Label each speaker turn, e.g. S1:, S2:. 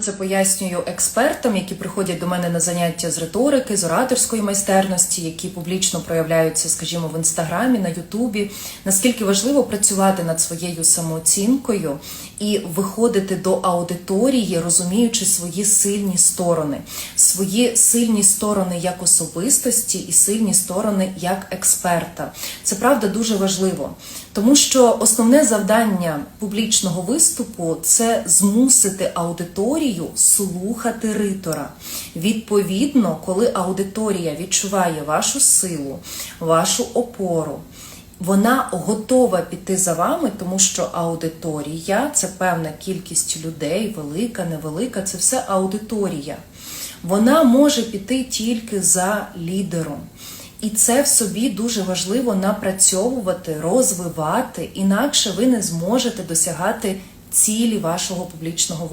S1: Це пояснюю експертам, які приходять до мене на заняття з риторики, з ораторської майстерності, які публічно проявляються, скажімо, в інстаграмі, на Ютубі. Наскільки важливо працювати над своєю самооцінкою і виходити до аудиторії, розуміючи свої сильні сторони, свої сильні сторони як особистості і сильні сторони як експерта. Це правда дуже важливо, тому що основне завдання публічного виступу це змусити аудиторію слухати ритора. Відповідно, коли аудиторія відчуває вашу силу, вашу опору. Вона готова піти за вами, тому що аудиторія це певна кількість людей, велика, невелика, це все аудиторія. Вона може піти тільки за лідером. І це в собі дуже важливо напрацьовувати, розвивати, інакше ви не зможете досягати цілі вашого публічного.